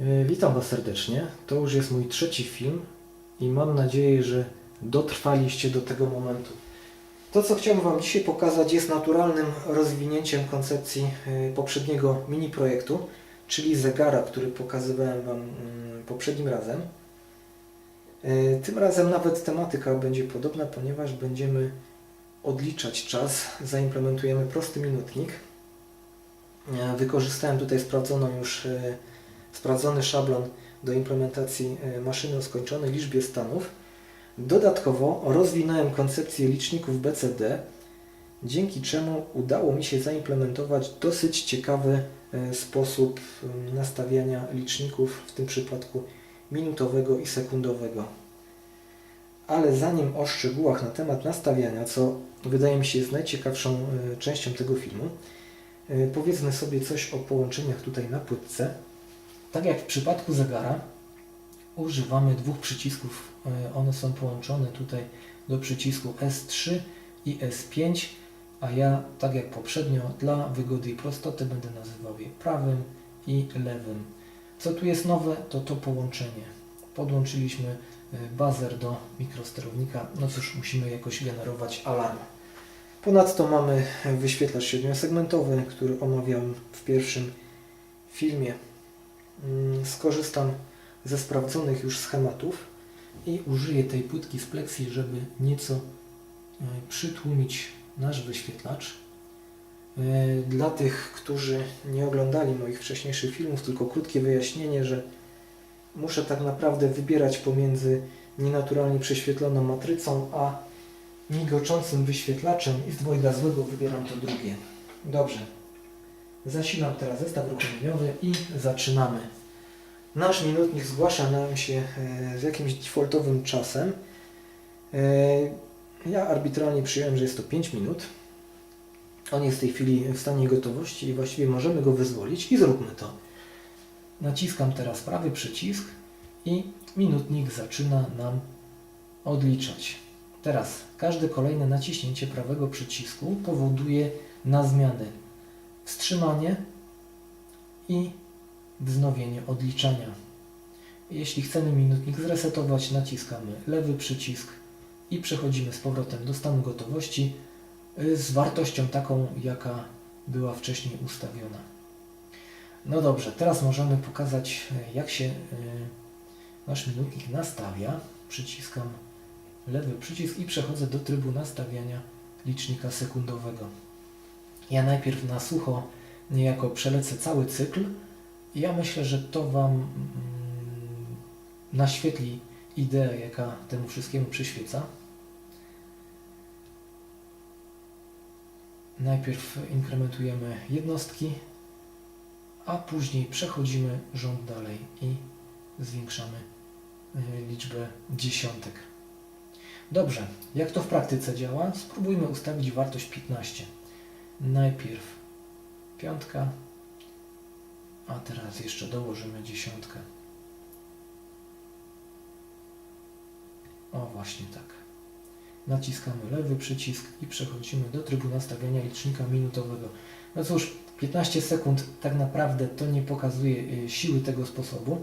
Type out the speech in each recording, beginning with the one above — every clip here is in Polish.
E, Witam Was serdecznie. To już jest mój trzeci film i mam nadzieję, że dotrwaliście do tego momentu. To, co chciałbym Wam dzisiaj pokazać, jest naturalnym rozwinięciem koncepcji e, poprzedniego mini projektu, czyli zegara, który pokazywałem Wam mm, poprzednim razem. E, Tym razem nawet tematyka będzie podobna, ponieważ będziemy odliczać czas. Zaimplementujemy prosty minutnik. Wykorzystałem tutaj sprawdzoną już sprawdzony szablon do implementacji e, maszyny o skończonej liczbie stanów. Dodatkowo rozwinąłem koncepcję liczników BCD, dzięki czemu udało mi się zaimplementować dosyć ciekawy e, sposób nastawiania liczników, w tym przypadku minutowego i sekundowego. Ale zanim o szczegółach na temat nastawiania, co wydaje mi się jest najciekawszą e, częścią tego filmu, powiedzmy sobie coś o połączeniach tutaj na płytce. Tak jak w przypadku zegara, używamy dwóch przycisków. E, One są połączone tutaj do przycisku S3 i S5, a ja, tak jak poprzednio, dla wygody i prostoty będę nazywał je prawym i lewym. Co tu jest nowe, to to połączenie. Podłączyliśmy e, bazer do mikrosterownika. No cóż, musimy jakoś generować alarm. Ponadto mamy wyświetlacz siedmiosegmentowy, który omawiałem w pierwszym filmie. Mm, Skorzystam ze sprawdzonych już schematów i użyję tej płytki z pleksji, żeby nieco e, przytłumić nasz wyświetlacz. E, Dla tych, którzy nie oglądali moich wcześniejszych filmów, tylko krótkie wyjaśnienie, że muszę tak naprawdę wybierać pomiędzy nienaturalnie prześwietloną matrycą, a migoczącym wyświetlaczem i z dwojga złego wybieram to drugie. Dobrze. Zasilam teraz zestaw uruchomieniowy i zaczynamy. Nasz minutnik zgłasza nam się e, z jakimś defaultowym czasem. E, Ja arbitralnie przyjąłem, że jest to 5 minut. On jest w tej chwili w stanie gotowości i właściwie możemy go wyzwolić i zróbmy to. Naciskam teraz prawy przycisk i minutnik zaczyna nam odliczać. Teraz każde kolejne naciśnięcie prawego przycisku powoduje na zmiany wstrzymanie i wznowienie odliczania. Jeśli chcemy minutnik zresetować, naciskamy lewy przycisk i przechodzimy z powrotem do stanu gotowości z wartością taką, jaka była wcześniej ustawiona. No dobrze, teraz możemy pokazać, jak się y, nasz minutnik nastawia. Przyciskam lewy przycisk i przechodzę do trybu nastawiania licznika sekundowego. Ja najpierw na sucho niejako przelecę cały cykl. Ja myślę, że to Wam mm, naświetli ideę, jaka temu wszystkiemu przyświeca. Najpierw inkrementujemy jednostki, a później przechodzimy rząd dalej i zwiększamy y, liczbę dziesiątek. Dobrze, jak to w praktyce działa? Spróbujmy ustawić wartość 15. Najpierw piątka, a teraz jeszcze dołożymy dziesiątkę. O, właśnie tak. Naciskamy lewy przycisk i przechodzimy do trybu nastawiania licznika minutowego. No cóż, 15 sekund tak naprawdę to nie pokazuje y, siły tego sposobu.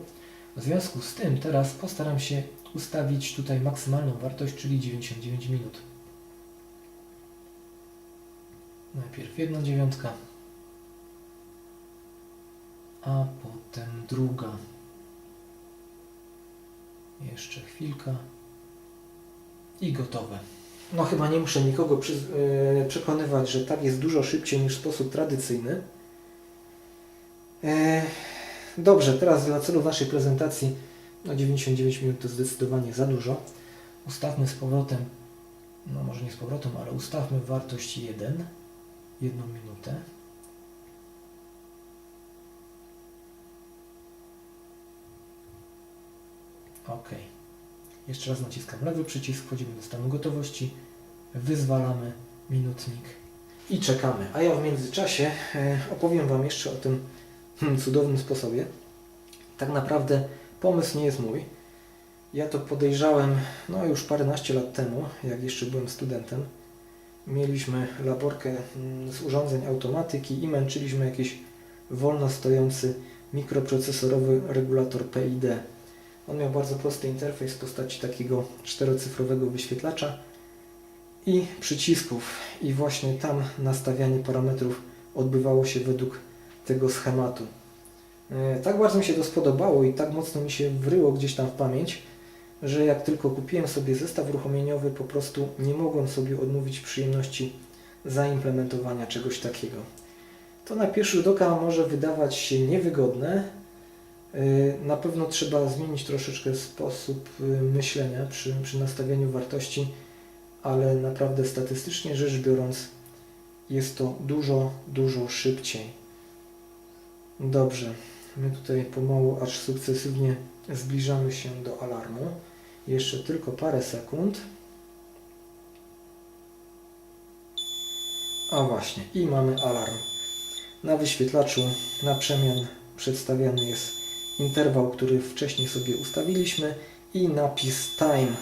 W związku z tym teraz postaram się ustawić tutaj maksymalną wartość, czyli 99 minut. Najpierw jedna dziewiątka, a potem druga. Jeszcze chwilka i gotowe. No chyba nie muszę nikogo przy, e, przekonywać, że tak jest dużo szybciej niż sposób tradycyjny. E, dobrze, teraz dla celów naszej prezentacji no 99 minut to zdecydowanie za dużo. Ustawmy z powrotem, no może nie z powrotem, ale ustawmy wartość 1, jedną minutę. OK. Jeszcze raz naciskam lewy przycisk, wchodzimy do stanu gotowości, wyzwalamy minutnik i czekamy. A ja w międzyczasie e, opowiem Wam jeszcze o tym hmm, cudownym sposobie. Tak naprawdę pomysł nie jest mój. Ja to podejrzałem no już paręnaście lat temu, jak jeszcze byłem studentem. Mieliśmy laborkę mm, z urządzeń automatyki i męczyliśmy jakiś wolno stojący mikroprocesorowy regulator PID. On miał bardzo prosty interfejs w postaci takiego czterocyfrowego wyświetlacza i przycisków. I właśnie tam nastawianie parametrów odbywało się według tego schematu. E, Tak bardzo mi się to spodobało i tak mocno mi się wryło gdzieś tam w pamięć, że jak tylko kupiłem sobie zestaw uruchomieniowy, po prostu nie mogłem sobie odmówić przyjemności zaimplementowania czegoś takiego. To na pierwszy rzut oka może wydawać się niewygodne. Yy, Na pewno trzeba zmienić troszeczkę sposób yy, myślenia przy, przy nastawianiu wartości, ale naprawdę statystycznie rzecz biorąc jest to dużo, dużo szybciej. Dobrze, my tutaj pomału, aż sukcesywnie zbliżamy się do alarmu. Jeszcze tylko parę sekund. A właśnie, i mamy alarm. Na wyświetlaczu na przemian przedstawiany jest interwał, który wcześniej sobie ustawiliśmy i napis time.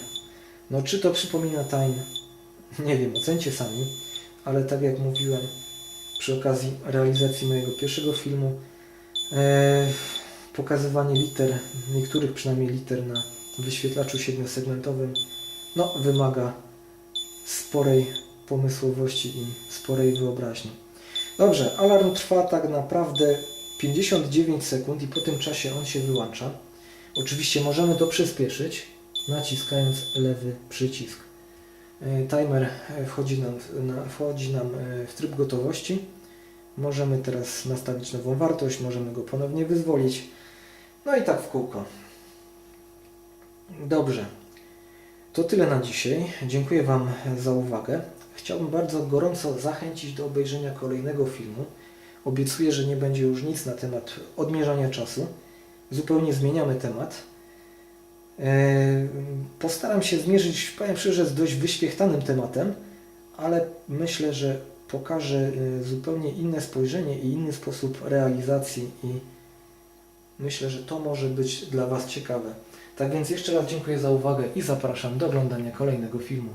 No czy to przypomina time? Nie wiem, ocencie sami, ale tak jak mówiłem przy okazji realizacji mojego pierwszego filmu, e, pokazywanie liter, niektórych przynajmniej liter na wyświetlaczu siedmiosegmentowym, no wymaga sporej pomysłowości i sporej wyobraźni. Dobrze, alarm trwa tak naprawdę 59 sekund i po tym czasie on się wyłącza. Oczywiście możemy to przyspieszyć, naciskając lewy przycisk. E, Timer e, wchodzi nam, wchodzi nam e, w tryb gotowości. Możemy teraz nastawić nową wartość, możemy go ponownie wyzwolić. No i tak w kółko. Dobrze. To tyle na dzisiaj. Dziękuję Wam za uwagę. Chciałbym bardzo gorąco zachęcić do obejrzenia kolejnego filmu. Obiecuję, że nie będzie już nic na temat odmierzania czasu. Zupełnie zmieniamy temat. Eee, Postaram się zmierzyć, powiem szczerze, z dość wyświechtanym tematem, ale myślę, że pokażę e, zupełnie inne spojrzenie i inny sposób realizacji i myślę, że to może być dla Was ciekawe. Tak więc jeszcze raz dziękuję za uwagę i zapraszam do oglądania kolejnego filmu.